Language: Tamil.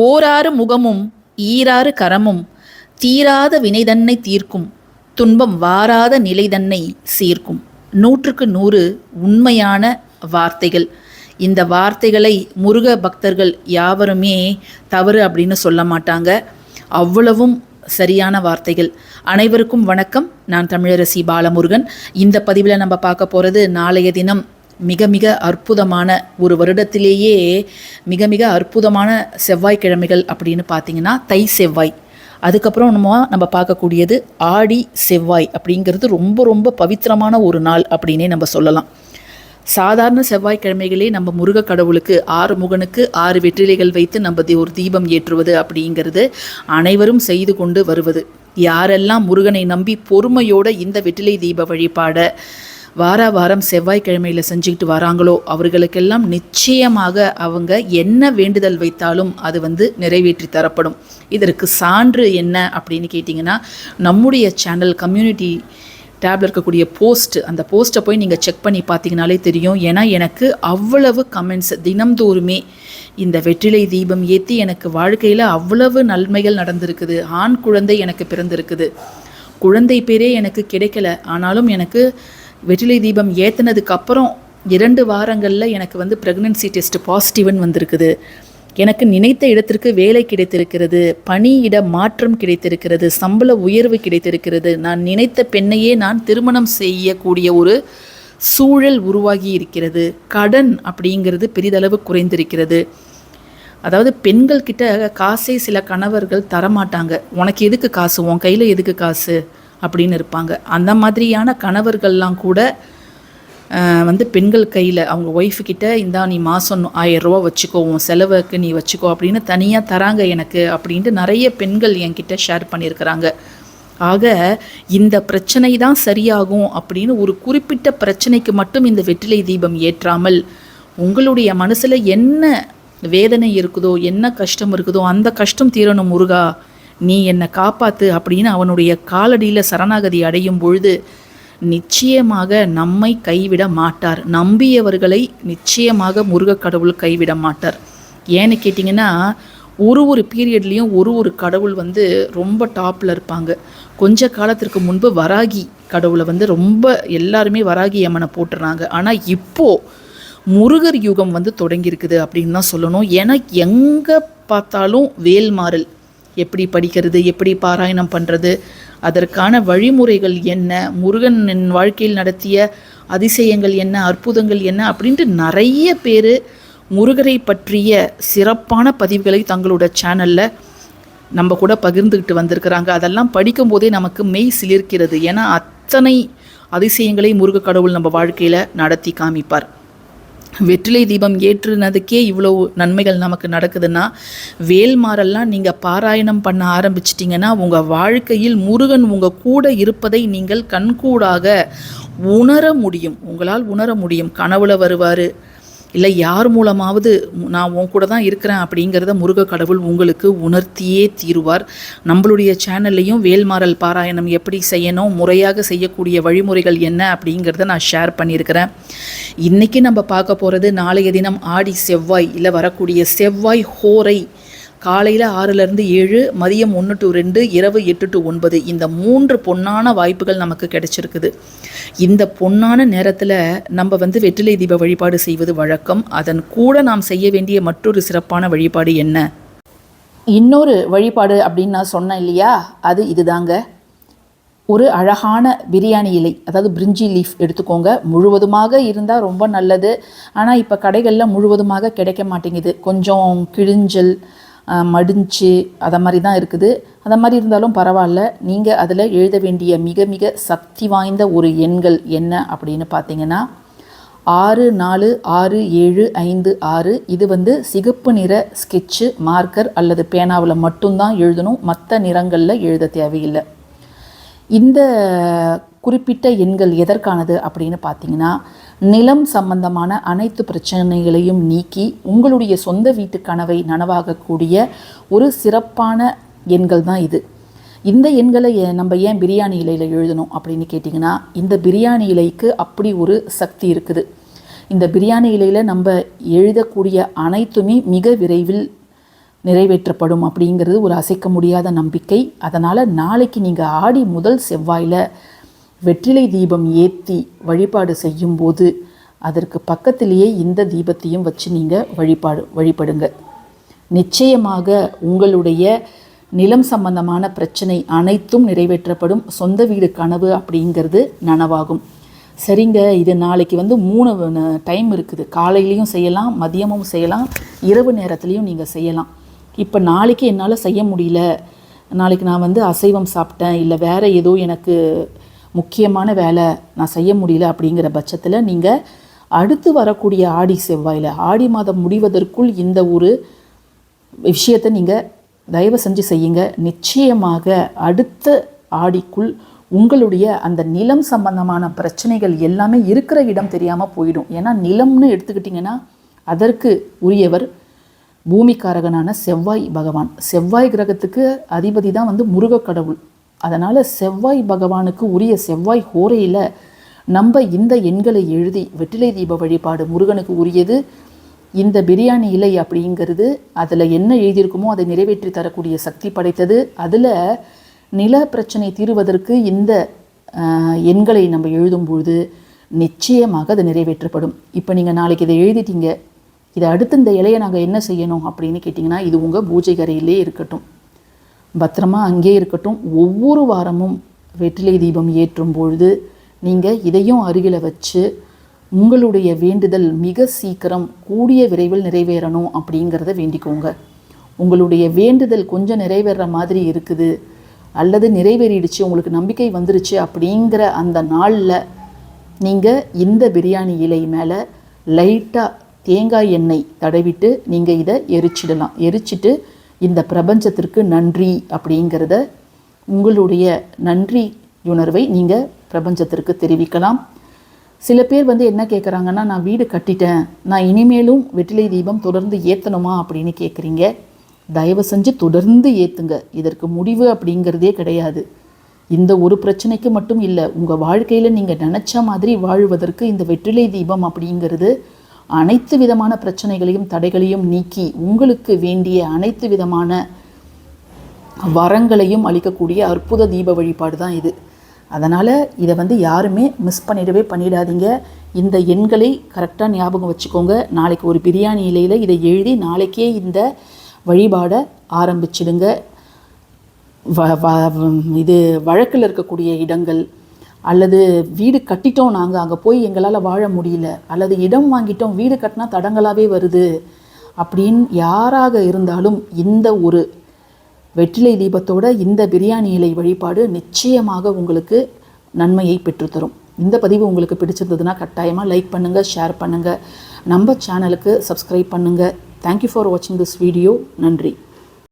ஓராறு முகமும் ஈராறு கரமும் தீராத வினைதன்னை தீர்க்கும் துன்பம் வாராத நிலைதன்னை சீர்க்கும். நூற்றுக்கு நூறு உண்மையான வார்த்தைகள். இந்த வார்த்தைகளை முருக பக்தர்கள் யாவருமே தவறு அப்படின்னு சொல்ல மாட்டாங்க. அவ்வளவும் சரியான வார்த்தைகள். அனைவருக்கும் வணக்கம். நான் தமிழரசி பாலமுருகன். இந்த பதிவில் நம்ம பார்க்க போகிறது நாளைய தினம் மிக மிக அற்புதமான ஒரு வருடத்திலேயே மிக மிக அற்புதமான செவ்வாய்க்கிழமைகள் அப்படின்னு பார்த்தீங்கன்னா தை செவ்வாய். அதுக்கப்புறம் நம்ம நம்ம பார்க்கக்கூடியது ஆடி செவ்வாய் அப்படிங்கிறது ரொம்ப ரொம்ப பவித்திரமான ஒரு நாள் அப்படின்னே நம்ம சொல்லலாம். சாதாரண செவ்வாய்க்கிழமைகளே நம்ம முருக கடவுளுக்கு ஆறு முகனுக்கு ஆறு வெற்றிலைகள் வைத்து நம்ம தி- ஒரு தீபம் ஏற்றுவது அப்படிங்கிறது அனைவரும் செய்து கொண்டு வருவது. யாரெல்லாம் முருகனை நம்பி பொறுமையோட இந்த வெற்றிலை தீப வழிபாட வார வாரம் செவ்வாய்க்கிழமையில் செஞ்சுக்கிட்டு வராங்களோ அவர்களுக்கெல்லாம் நிச்சயமாக அவங்க என்ன வேண்டுதல் வைத்தாலும் அது வந்து நிறைவேற்றி தரப்படும். இதற்கு சான்று என்ன அப்படின்னு கேட்டிங்கன்னா நம்முடைய சேனல் கம்யூனிட்டி டேப்ல இருக்கக்கூடிய போஸ்ட் அந்த போஸ்ட்டை போய் நீங்கள் செக் பண்ணி பார்த்தீங்கனாலே தெரியும். ஏன்னா எனக்கு அவ்வளவு கமெண்ட்ஸ் தினம்தோறுமே இந்த வெற்றிலை தீபம் ஏற்றி எனக்கு வாழ்க்கையில் அவ்வளவு நன்மைகள் நடந்திருக்குது. ஆண் குழந்தை எனக்கு பிறந்திருக்குது. குழந்தை பேரே எனக்கு கிடைக்கல. ஆனாலும் எனக்கு வெற்றிலை தீபம் ஏற்றினதுக்கு அப்புறம் இரண்டு வாரங்களில் எனக்கு வந்து ப்ரெக்னன்சி டெஸ்ட் பாசிட்டிவ்னு வந்திருக்குது. எனக்கு நினைத்த இடத்திற்கு வேலை கிடைத்திருக்கிறது பணியிட மாற்றம் கிடைத்திருக்கிறது சம்பள உயர்வு கிடைத்திருக்கிறது. நான் நினைத்த பெண்ணையே நான் திருமணம் செய்யக்கூடிய ஒரு சூழல் உருவாகி இருக்கிறது. கடன் அப்படிங்கிறது பெரிதளவு குறைந்திருக்கிறது. அதாவது பெண்கள் கிட்ட காசே சில கணவர்கள் தரமாட்டாங்க. உனக்கு எதுக்கு காசு? உன் கையில் எதுக்கு காசு? அப்படின்னு இருப்பாங்க. அந்த மாதிரியான கணவர்கள்லாம் கூட வந்து பெண்கள் கையில் அவங்க ஒய்ஃபுக்கிட்ட இந்தா நீ மாதம் ஆயிரரூவா வச்சுக்கோ உன் செலவுக்கு நீ வச்சுக்கோ அப்படின்னு தனியாக தராங்க எனக்கு அப்படின்ட்டு நிறைய பெண்கள் என்கிட்ட ஷேர் பண்ணியிருக்கிறாங்க. ஆக இந்த பிரச்சனை தான் சரியாகும் அப்படின்னு ஒரு குறிப்பிட்ட பிரச்சனைக்கு மட்டும் இந்த வெற்றிலை தீபம் ஏற்றாமல் உங்களுடைய மனசில் என்ன வேதனை இருக்குதோ என்ன கஷ்டம் இருக்குதோ அந்த கஷ்டம் தீரணும் முருகா. நீ என்னை காப்பாத்து அப்படின்னு அவனுடைய காலடியில் சரணாகதி அடையும் பொழுது நிச்சயமாக நம்மை கைவிட மாட்டார். நம்பியவர்களை நிச்சயமாக முருகக் கடவுள் கைவிட மாட்டார். ஏன்னு கேட்டிங்கன்னா ஒரு ஒரு பீரியட்லேயும் ஒரு ஒரு கடவுள் வந்து ரொம்ப டாப்பில் இருப்பாங்க. கொஞ்ச காலத்திற்கு முன்பு வராகி கடவுளை வந்து ரொம்ப எல்லாருமே வராகி அம்மனை போட்டுறாங்க. ஆனால் இப்போது முருகர் யுகம் வந்து தொடங்கியிருக்குது அப்படின்னு தான் சொல்லணும். ஏன்னா எங்கே பார்த்தாலும் வேல்மாறல் எப்படி படிக்கிறது எப்படி பாராயணம் பண்ணுறது அதற்கான வழிமுறைகள் என்ன முருகன் என் வாழ்க்கையில் நடத்திய அதிசயங்கள் என்ன அற்புதங்கள் என்ன அப்படின்ட்டு நிறைய பேர் முருகரை பற்றிய சிறப்பான பதிவுகளை தங்களோட சேனலில் நம்ம கூட பகிர்ந்துக்கிட்டு வந்திருக்கிறாங்க. அதெல்லாம் படிக்கும்போதே நமக்கு மெய் சிலிர்க்கிறது. ஏன்னா அத்தனை அதிசயங்களை முருக கடவுள் நம்ம வாழ்க்கையில் நடத்தி காமிப்பார். வெற்றிலை தீபம் ஏற்றுனதுக்கே இவ்வளோ நன்மைகள் நமக்கு நடக்குதுன்னா வேல்மாரெல்லாம் நீங்கள் பாராயணம் பண்ண ஆரம்பிச்சிட்டிங்கன்னா உங்கள் வாழ்க்கையில் முருகன் உங்கள் கூட இருப்பதை நீங்கள் கண்கூடாக உணர முடியும். உங்களால் உணர முடியும். கனவுல வருவார். இல்லை யார் மூலமாவது நான் உன் கூட தான் இருக்கிறேன் அப்படிங்கிறத முருக கடவுள் உங்களுக்கு உணர்த்தியே தீருவார். நம்மளுடைய சேனல்லையும் வேல்மாறல் பாராயணம் எப்படி செய்யணும் முறையாக செய்யக்கூடிய வழிமுறைகள் என்ன அப்படிங்கிறத நான் ஷேர் பண்ணியிருக்கிறேன். இன்றைக்கி நம்ம பார்க்க போகிறது நாளைய தினம் ஆடி செவ்வாய் இல்லை வரக்கூடிய செவ்வாய் ஹோரை காலையில் ஆறுலேருந்து ஏழு மதியம் ஒன்று டு ரெண்டு இரவு எட்டு டு ஒன்பது இந்த மூன்று பொன்னான வாய்ப்புகள் நமக்கு கிடைச்சிருக்குது. இந்த பொன்னான நேரத்தில் நம்ம வந்து வெற்றிலை தீப வழிபாடு செய்வது வழக்கம். அதன் கூட நாம் செய்ய வேண்டிய மற்றொரு சிறப்பான வழிபாடு என்ன? இன்னொரு வழிபாடு அப்படின்னு நான் சொன்னேன் இல்லையா? அது இதுதாங்க. ஒரு அழகான பிரியாணி இலை அதாவது பிரிஞ்சி லீஃப் எடுத்துக்கோங்க. முழுவதுமாக இருந்தால் ரொம்ப நல்லது. ஆனால் இப்போ கடைகளில் முழுவதுமாக கிடைக்க மாட்டேங்குது. கொஞ்சம் கிழிஞ்சல் மடிஞ்சு அதை மாதிரி தான் இருக்குது. அதை மாதிரி இருந்தாலும் பரவாயில்ல. நீங்கள் அதில் எழுத வேண்டிய மிக மிக சக்தி வாய்ந்த ஒரு எண்கள் என்ன அப்படின்னு பார்த்தீங்கன்னா ஆறு நாலு ஆறு ஏழு ஐந்து ஆறு. இது வந்து சிகப்பு நிற ஸ்கெட்சு மார்க்கர் அல்லது பேனாவில் மட்டும்தான் எழுதணும். மற்ற நிறங்களில் எழுத தேவையில்லை. இந்த குறிப்பிட்ட எண்கள் எதற்கானது அப்படின்னு பார்த்தீங்கன்னா நிலம் சம்பந்தமான அனைத்து பிரச்சனைகளையும் நீக்கி உங்களுடைய சொந்த வீட்டு கனவை நனவாகக்கூடிய ஒரு சிறப்பான எண்கள் தான் இது. இந்த எண்களை நம்ம ஏன் பிரியாணி இலையில் எழுதணும் அப்படின்னு கேட்டிங்கன்னா இந்த பிரியாணி இலைக்கு அப்படி ஒரு சக்தி இருக்குது. இந்த பிரியாணி இலையில் நம்ம எழுதக்கூடிய அனைத்துமே மிக விரைவில் நிறைவேற்றப்படும் அப்படிங்கிறது ஒரு அசைக்க முடியாத நம்பிக்கை. அதனால் நாளைக்கு நீங்கள் ஆடி முதல் செவ்வாயில் வெற்றிலை தீபம் ஏற்றி வழிபாடு செய்யும்போது அதற்கு பக்கத்திலேயே இந்த தீபத்தையும் வச்சு நீங்கள் வழிபாடு வழிபடுங்க. நிச்சயமாக உங்களுடைய நிலம் சம்பந்தமான பிரச்சனை அனைத்தும் நிறைவேற்றப்படும். சொந்த வீடு கனவு அப்படிங்கிறது நனவாகும். சரிங்க இது நாளைக்கு வந்து மூணு டைம் இருக்குது. காலையிலையும் செய்யலாம் மதியமும் செய்யலாம் இரவு நேரத்துலையும் நீங்கள் செய்யலாம். இப்போ நாளைக்கு என்னால் செய்ய முடியல. நாளைக்கு நான் வந்து அசைவம் சாப்பிட்டேன் இல்லை வேறு ஏதோ எனக்கு முக்கியமான வேலை நான் செய்ய முடியல அப்படிங்கிற பட்சத்தில் நீங்கள் அடுத்து வரக்கூடிய ஆடி செவ்வாயில் ஆடி மாதம் முடிவதற்குள் இந்த ஒரு விஷயத்தை நீங்கள் தயவு செஞ்சு செய்யுங்க. நிச்சயமாக அடுத்த ஆடிக்குள் உங்களுடைய அந்த நிலம் சம்பந்தமான பிரச்சனைகள் எல்லாமே இருக்கிற இடம் தெரியாமல் போயிடும். ஏன்னா நிலம்னு எடுத்துக்கிட்டிங்கன்னா அதற்கு உரியவர் பூமிக்காரகனான செவ்வாய் பகவான். செவ்வாய் கிரகத்துக்கு அதிபதி தான் வந்து முருகக் கடவுள் அதனால் செவ்வாய் பகவானுக்கு உரிய செவ்வாய் ஹோரையில் நம்ம இந்த எண்களை எழுதி வெற்றிலை தீப வழிபாடு முருகனுக்கு உரியது. இந்த பிரியாணி இலை அப்படிங்கிறது அதில் என்ன எழுதியிருக்குமோ அதை நிறைவேற்றி தரக்கூடிய சக்தி படைத்தது. அதில் நில பிரச்சனை தீர்வதற்கு இந்த எண்களை நம்ம எழுதும்பொழுது நிச்சயமாக அது நிறைவேற்றப்படும். இப்போ நீங்கள் நாளைக்கு இதை எழுதிட்டீங்க. இதை அடுத்து இந்த இலையை நாங்கள் என்ன செய்யணும் அப்படின்னு கேட்டிங்கன்னா இது உங்கள் பூஜை கரையிலே இருக்கட்டும். பத்திரமா அங்கே இருக்கட்டும். ஒவ்வொரு வாரமும் வெற்றிலை தீபம் ஏற்றும் பொழுது நீங்கள் இதையும் அருகில் வச்சு உங்களுடைய வேண்டுதல் மிக சீக்கிரம் கூடிய விரைவில் நிறைவேறணும் அப்படிங்கிறத வேண்டிக்கோங்க. உங்களுடைய வேண்டுதல் கொஞ்சம் நிறைவேற மாதிரி இருக்குது. அல்லது நிறைவேறிடுச்சு உங்களுக்கு நம்பிக்கை வந்துருச்சு அப்படிங்கிற அந்த நாளில் நீங்கள் இந்த பிரியாணி இலை மேலே லைட்டாக தேங்காய் எண்ணெய் தடவிட்டு நீங்கள் இதை எரிச்சிடலாம். எரிச்சிட்டு இந்த பிரபஞ்சத்திற்கு நன்றி அப்படிங்கிறத உங்களுடைய நன்றி உணர்வை நீங்கள் பிரபஞ்சத்திற்கு தெரிவிக்கலாம். சில பேர் வந்து என்ன கேட்குறாங்கன்னா நான் வீடு கட்டிட்டேன். நான் இனிமேலும் வெற்றிலை தீபம் தொடர்ந்து ஏற்றணுமா அப்படின்னு கேட்குறீங்க தயவு செஞ்சு தொடர்ந்து ஏற்றுங்க இதற்கு முடிவு அப்படிங்கிறதே கிடையாது. இந்த ஒரு பிரச்சனைக்கு மட்டும் இல்லை உங்கள் வாழ்க்கையில் நீங்கள் நினச்ச மாதிரி வாழ்வதற்கு இந்த வெற்றிலை தீபம் அப்படிங்கிறது அனைத்து விதமான பிரச்சனைகளையும் தடைகளையும் நீக்கி உங்களுக்கு வேண்டிய அனைத்து விதமான வரங்களையும் அளிக்கக்கூடிய அற்புத தீப வழிபாடு தான் இது. அதனால் இதை வந்து யாருமே மிஸ் பண்ணிடவே பண்ணிடாதீங்க. இந்த எண்களை கரெக்டாக ஞாபகம் வச்சுக்கோங்க. நாளைக்கு ஒரு பிரியாணி இலையில் இதை எழுதி நாளைக்கே இந்த வழிபாடை ஆரம்பிச்சிடுங்க. வ வ இது வழக்கில் இருக்கக்கூடிய இடங்கள் அல்லது வீடு கட்டிட்டோம் நாங்கள் அங்கே போய் எங்களால் வாழ முடியல. அல்லது இடம் வாங்கிட்டோம் வீடு கட்டினா தடங்களாகவே வருது. அப்படின்னு யாராக இருந்தாலும் இந்த ஒரு வெற்றிலை தீபத்தோட இந்த பிரியாணி இலை வழிபாடு நிச்சயமாக உங்களுக்கு நன்மையை பெற்றுத்தரும். இந்த பதிவு உங்களுக்கு பிடிச்சிருந்ததுன்னா கட்டாயமாக லைக் பண்ணுங்கள் ஷேர் பண்ணுங்கள் நம்ம சேனலுக்கு சப்ஸ்கிரைப் பண்ணுங்கள் தேங்க்யூ ஃபார் வாட்சிங் திஸ் வீடியோ நன்றி.